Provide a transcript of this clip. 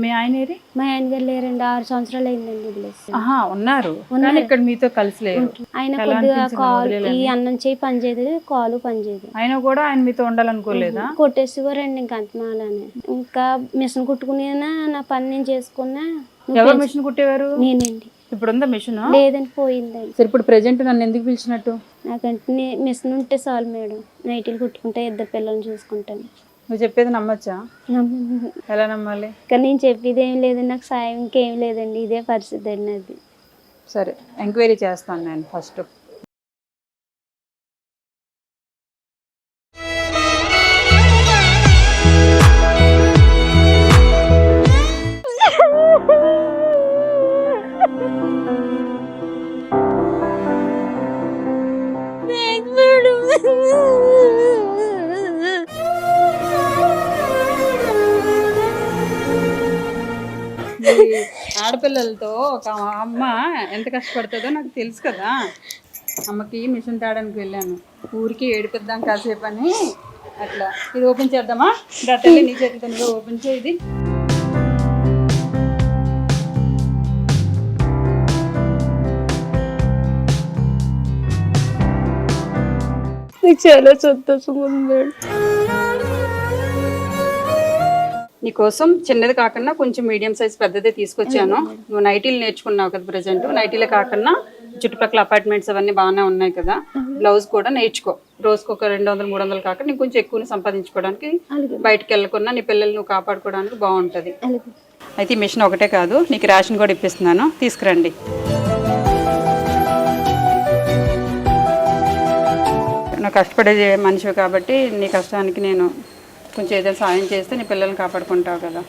మీ ఆయన ఏరి మా ఆయన గారు లేరండి ఆరు సంవత్సరాలు అయిందండి వదిలేసి ఆహా ఉన్నారు. కానీ ఇక్కడ మీతో కలిసి లేరు ఆయన ఎలా కొద్దిగా అనిపించింది కాలు వదిలేయాలని? ఈ అన్నం చేయి పనిచేయదు కాలు పనిచేయదు ఆయన కూడా ఆయన మీతో ఉండాలనుకోలేదా? కొట్టేసేవారండి ఇంక అంతమాలని ఇంకా మిషన్ కుట్టుకునేనా? నా పని నేను చేసుకున్నా. నువ్వు ఎవరు మిషన్ కుట్టేవారు? నేనండి. ఇప్పుడు ఉందా మిషన్? లేదండి పోయిందండి. సరే ఇప్పుడు ప్రెజెంట్ నన్ను ఎందుకు పిలిచినట్టు? నాకంటే మిషన్ ఉంటే చాలు మేడం. నైటీలు కుట్టుకుంటే ఇద్దరు పిల్లల్ని చూసుకుంటాను. నువ్వు చెప్పేది నమ్మచ్చా? నమ్మ- ఎలా నమ్మాలి? కానీ నేను చెప్పేది ఏం లేదండి నాకు సాయం ఇంకేం లేదండి ఇదే పరిస్థితి అండి అది సరే ఎంక్వైరీ చేస్తాను నేను ఫస్ట్. ఆడపిల్లలతో ఒక అమ్మ ఎంత కష్టపడుతుందో నాకు తెలుసు కదా. అమ్మకి మిషన్ తాడానికి వెళ్ళాను. ఊరికి ఏడిపిద్దాం కాసేపు అని అట్లా. ఇది ఓపెన్ చేద్దామా? దట్టల్లి నీ చేతితో ఓపెన్ చేయి చాలా సంతోషంగా ఉంది నీకోసం చిన్నది కాకుండా కొంచెం మీడియం సైజ్ పెద్దదే తీసుకొచ్చాను. నువ్వు నైటీలు నేర్చుకున్నావు కదా ప్రజెంట్. నైటీలే కాకుండా చుట్టుపక్కల అపార్ట్మెంట్స్ అవన్నీ బాగానే ఉన్నాయి కదా. బ్లౌజ్ కూడా నేర్చుకో. రోజుకు ఒక రెండు వందలు మూడు వందలు కాకుండా నీకు కొంచెం ఎక్కువ సంపాదించుకోవడానికి బయటకు వెళ్ళకుండా నీ పిల్లల్ని నువ్వు కాపాడుకోవడానికి బాగుంటుంది. అయితే ఈ మిషన్ ఒకటే కాదు నీకు రేషన్ కూడా ఇప్పిస్తున్నాను. తీసుకురండి. నువ్వు కష్టపడే మనిషివి కాబట్టి నీ కష్టానికి నేను కొంచెం ఏదైనా సాయం చేస్తే నీ పిల్లల్ని కాపాడుకుంటావు కదా.